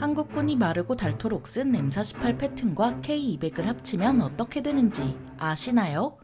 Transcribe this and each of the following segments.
한국군이 마르고 닳도록 쓴 M48 패튼과 K200을 합치면 어떻게 되는지 아시나요?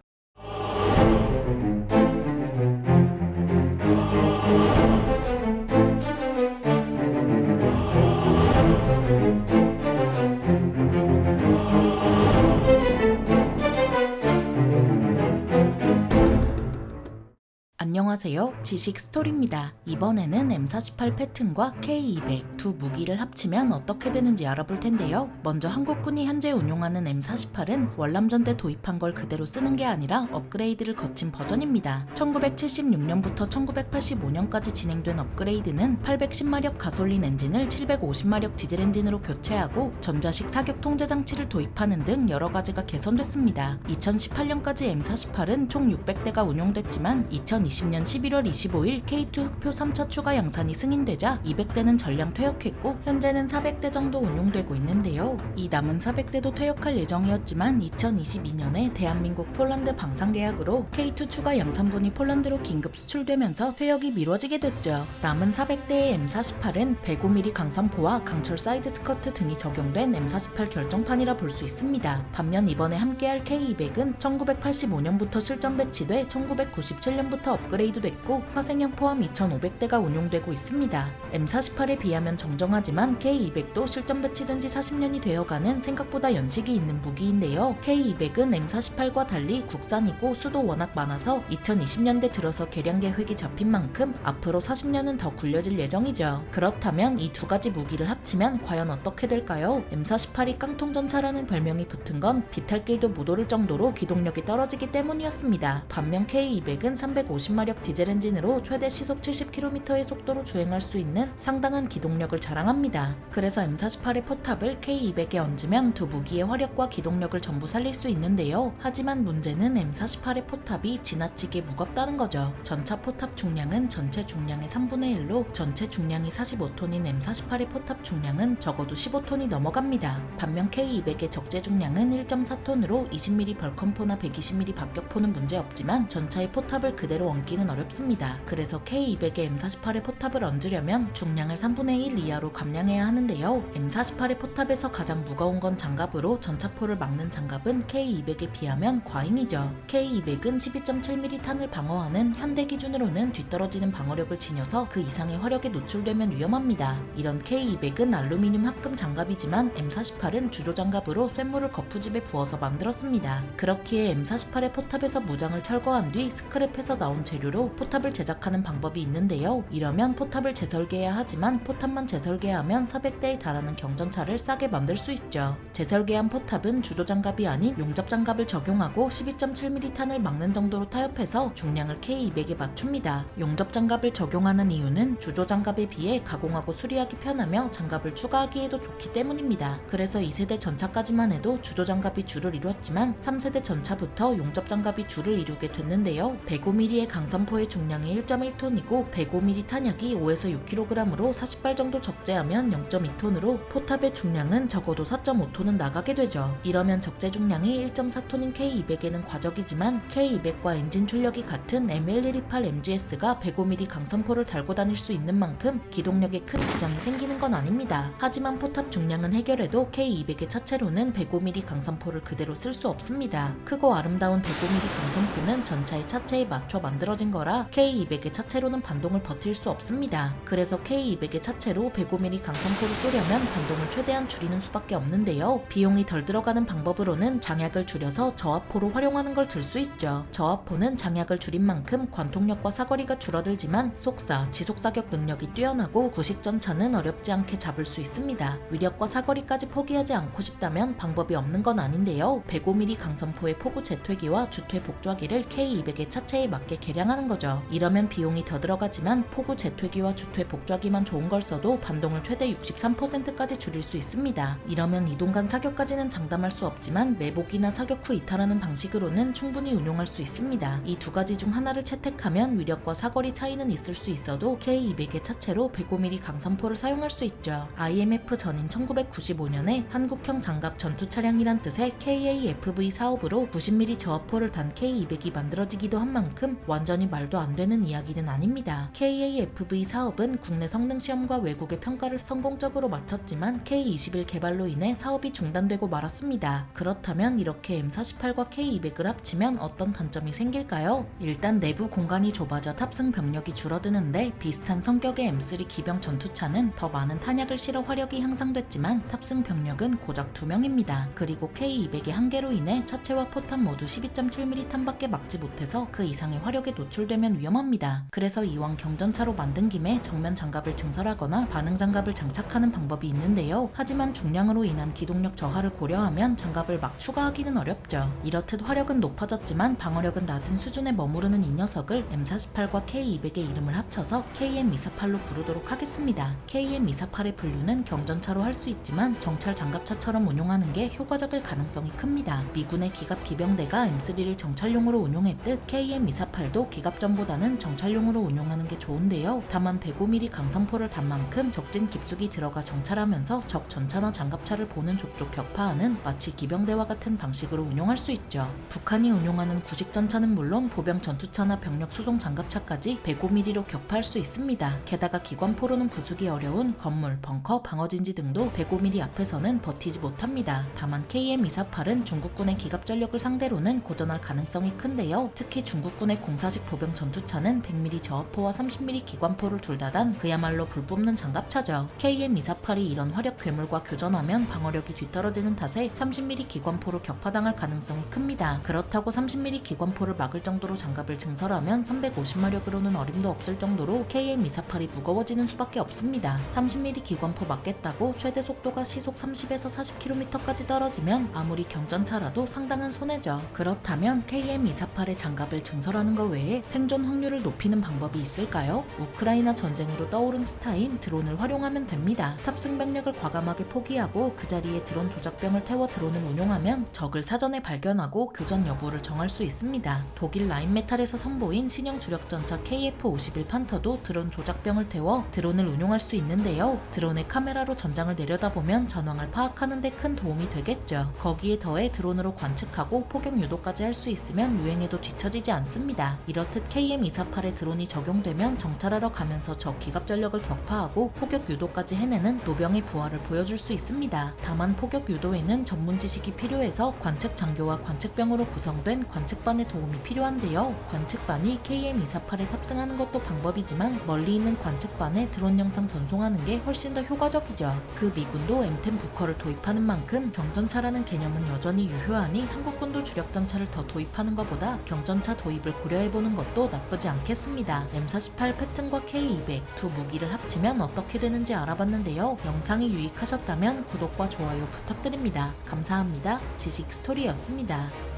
안녕하세요. 지식 스토리입니다. 이번에는 M48 패튼과 K200 두 무기를 합치면 어떻게 되는지 알아볼 텐데요. 먼저 한국군이 현재 운용하는 M48은 월남전 때 도입한 걸 그대로 쓰는 게 아니라 업그레이드를 거친 버전입니다. 1976년부터 1985년까지 진행된 업그레이드는 810마력 가솔린 엔진을 750마력 디젤 엔진으로 교체하고 전자식 사격 통제 장치를 도입하는 등 여러 가지가 개선됐습니다. 2018년까지 M48은 총 600대가 운용됐지만 2020년 11월 25일 K2 흑표 3차 추가 양산이 승인되자 200대는 전량 퇴역했고 현재는 400대 정도 운용되고 있는데요. 이 남은 400대도 퇴역할 예정이었지만 2022년에 대한민국 폴란드 방산 계약으로 K2 추가 양산분이 폴란드로 긴급 수출되면서 퇴역이 미뤄지게 됐죠. 남은 400대의 M48은 105mm 강산포와 강철 사이드 스커트 등이 적용된 M48 결정판이라 볼 수 있습니다. 반면 이번에 함께할 K200은 1985년부터 실전 배치돼 1997년부터 업그레이드 됐고 화생형 포함 2,500대가 운용되고 있습니다. M48에 비하면 정정하지만 K200도 실전 배치된 지 40년이 되어가는 생각보다 연식이 있는 무기인데요. K200은 M48과 달리 국산이고 수도 워낙 많아서 2020년대 들어서 개량 계획이 잡힌 만큼 앞으로 40년은 더 굴려질 예정이죠. 그렇다면 이 두 가지 무기를 합치면 과연 어떻게 될까요? M48이 깡통 전차라는 별명이 붙은 건 비탈길도 못 오를 정도로 기동력이 떨어지기 때문이었습니다. 반면 K200은 350마력 디젤 엔진으로 최대 시속 70km의 속도로 주행할 수 있는 상당한 기동력을 자랑합니다. 그래서 M48의 포탑을 K200에 얹으면 두 무기의 화력과 기동력을 전부 살릴 수 있는데요. 하지만 문제는 M48의 포탑이 지나치게 무겁다는 거죠. 전차 포탑 중량은 전체 중량의 3분의 1로 전체 중량이 45톤인 M48의 포탑 중량은 적어도 15톤이 넘어갑니다. 반면 K200의 적재 중량은 1.4톤으로 20mm 벌컨포나 120mm 박격포는 문제없지만 전차의 포탑을 그대로 얹기는 어렵습니다. 그래서 K200에 M48의 포탑을 얹으려면 중량을 3분의 1 이하로 감량해야 하는데요. M48의 포탑에서 가장 무거운 건 장갑으로 전차포를 막는 장갑은 K200에 비하면 과잉이죠. K200은 12.7mm 탄을 방어하는 현대 기준으로는 뒤떨어지는 방어력을 지녀서 그 이상의 화력에 노출되면 위험합니다. 이런 K200은 알루미늄 합금 장갑이지만 M48은 주조 장갑으로 쇳물을 거푸집에 부어서 만들었습니다. 그렇기에 M48의 포탑에서 무장을 철거한 뒤 스크랩에서 나온 재료 로 포탑을 제작하는 방법이 있는데요. 이러면 포탑을 재설계해야 하지만 포탑만 재설계하면 400대에 달하는 경전차를 싸게 만들 수 있죠. 재설계한 포탑은 주조 장갑이 아닌 용접 장갑을 적용하고 12.7mm 탄을 막는 정도로 타협해서 중량을 K200에 맞춥니다. 용접 장갑을 적용하는 이유는 주조 장갑에 비해 가공하고 수리하기 편하며 장갑을 추가하기에도 좋기 때문입니다. 그래서 2세대 전차까지만 해도 주조 장갑이 주를 이뤘지만 3세대 전차부터 용접 장갑이 주를 이루게 됐는데요. 105mm의 강선 포의 중량이 1.1톤이고 105mm 탄약이 5에서 6kg으로 40발 정도 적재하면 0.2톤으로 포탑의 중량은 적어도 4.5톤은 나가게 되죠. 이러면 적재 중량이 1.4톤인 K200에는 과적이지만 K200과 엔진 출력이 같은 M1128MGS가 105mm 강선포를 달고 다닐 수 있는 만큼 기동력에 큰 지장이 생기는 건 아닙니다. 하지만 포탑 중량은 해결해도 K200의 차체로는 105mm 강선포를 그대로 쓸 수 없습니다. 크고 아름다운 105mm 강선포는 전차의 차체에 맞춰 만들어진 거라 K200의 차체로는 반동을 버틸 수 없습니다. 그래서 K200의 차체로 105mm 강선포를 쏘려면 반동을 최대한 줄이는 수밖에 없는데요. 비용이 덜 들어가는 방법으로는 장약을 줄여서 저압포로 활용하는 걸 들 수 있죠. 저압포는 장약을 줄인 만큼 관통력과 사거리가 줄어들지만 속사, 지속 사격 능력이 뛰어나고 구식 전 차는 어렵지 않게 잡을 수 있습니다. 위력과 사거리까지 포기하지 않고 싶다면 방법이 없는 건 아닌데요. 105mm 강선포의 포구 재퇴기와 주퇴 복좌기를 K200의 차체에 맞게 개량 하는 거죠. 이러면 비용이 더 들어가지만 포구 재퇴기와 주퇴 복좌기만 좋은 걸 써도 반동을 최대 63%까지 줄일 수 있습니다. 이러면 이동간 사격까지는 장담할 수 없지만 매복이나 사격 후 이탈하는 방식으로는 충분히 운용할 수 있습니다. 이 두 가지 중 하나를 채택하면 위력과 사거리 차이는 있을 수 있어도 K200의 차체로 105mm 강선포를 사용할 수 있죠. IMF 전인 1995년에 한국형 장갑 전투 차량이란 뜻의 KAFV 사업으로 90mm 저압포를 단 K200이 만들어지기도 한 만큼 완전히 말도 안 되는 이야기는 아닙니다. KAFV 사업은 국내 성능 시험과 외국의 평가를 성공적으로 마쳤지만 K21 개발로 인해 사업이 중단되고 말았습니다. 그렇다면 이렇게 M48과 K200을 합치면 어떤 단점이 생길까요? 일단 내부 공간이 좁아져 탑승 병력이 줄어드는데 비슷한 성격의 M3 기병 전투차는 더 많은 탄약을 실어 화력이 향상됐지만 탑승 병력은 고작 2명입니다. 그리고 K200의 한계로 인해 차체와 포탄 모두 12.7mm 탄밖에 막지 못해서 그 이상의 화력에 노출 되면 위험합니다. 그래서 이왕 경전차로 만든 김에 정면 장갑을 증설하거나 반응 장갑을 장착하는 방법이 있는데요. 하지만 중량으로 인한 기동력 저하를 고려하면 장갑을 막 추가하기는 어렵죠. 이렇듯 화력은 높아졌지만 방어력은 낮은 수준에 머무르는 이 녀석을 M48과 K200의 이름을 합쳐서 KM248로 부르도록 하겠습니다. KM248의 분류는 경전차로 할 수 있지만 정찰 장갑차처럼 운용하는 게 효과적일 가능성이 큽니다. 미군의 기갑 기병대가 M3를 정찰용으로 운용했듯 KM248도 기갑 전보다는 정찰용으로 운용하는 게 좋은데요. 다만 105mm 강성포를 단 만큼 적진 깊숙이 들어가 정찰하면서 적 전차나 장갑차를 보는 족족 격파하는 마치 기병대와 같은 방식으로 운용할 수 있죠. 북한이 운용하는 구식 전차는 물론 보병 전투차나 병력 수송 장갑차까지 105mm로 격파할 수 있습니다. 게다가 기관포로는 부수기 어려운 건물, 벙커, 방어진지 등도 105mm 앞에서는 버티지 못합니다. 다만 KM248은 중국군의 기갑 전력을 상대로는 고전할 가능성이 큰데요. 특히 중국군의 공사식 보병 전투차는 100mm 저하포와 30mm 기관포를 둘 다 단 그야말로 불 뿜는 장갑차죠. KM248이 이런 화력 괴물과 교전하면 방어력이 뒤떨어지는 탓에 30mm 기관포로 격파당할 가능성이 큽니다. 그렇다고 30mm 기관포를 막을 정도로 장갑을 증설하면 350마력으로는 어림도 없을 정도로 KM248이 무거워지는 수밖에 없습니다. 30mm 기관포 맞겠다고 최대 속도가 시속 30에서 40km까지 떨어지면 아무리 경전차라도 상당한 손해죠. 그렇다면 KM248의 장갑을 증설하는 것 외에 생존 확률을 높이는 방법이 있을까요? 우크라이나 전쟁으로 떠오른 스타인 드론을 활용하면 됩니다. 탑승 병력을 과감하게 포기하고 그 자리에 드론 조작병을 태워 드론을 운용하면 적을 사전에 발견하고 교전 여부를 정할 수 있습니다. 독일 라인메탈에서 선보인 신형 주력전차 KF-51 판터도 드론 조작병을 태워 드론을 운용할 수 있는데요. 드론의 카메라로 전장을 내려다보면 전황을 파악하는 데 큰 도움이 되겠죠. 거기에 더해 드론으로 관측하고 포격 유도까지 할 수 있으면 유행에도 뒤처지지 않습니다. 이렇듯 KM248의 드론이 적용되면 정찰하러 가면서 적 기갑 전력을 격파하고 포격 유도까지 해내는 노병의 부활을 보여줄 수 있습니다. 다만 포격 유도에는 전문 지식이 필요해서 관측 장교와 관측병으로 구성된 관측반의 도움이 필요한데요. 관측반이 KM248에 탑승하는 것도 방법이지만 멀리 있는 관측반에 드론 영상 전송하는 게 훨씬 더 효과적이죠. 그 미군도 M10 부커를 도입하는 만큼 경전차라는 개념은 여전히 유효하니 한국군도 주력 전차를 더 도입하는 것보다 경전차 도입을 고려해보는 것도 나쁘지 않겠습니다. M48 패튼과 K200 두 무기를 합치면 어떻게 되는지 알아봤는데요. 영상이 유익하셨다면 구독과 좋아요 부탁드립니다. 감사합니다. 지식 스토리였습니다.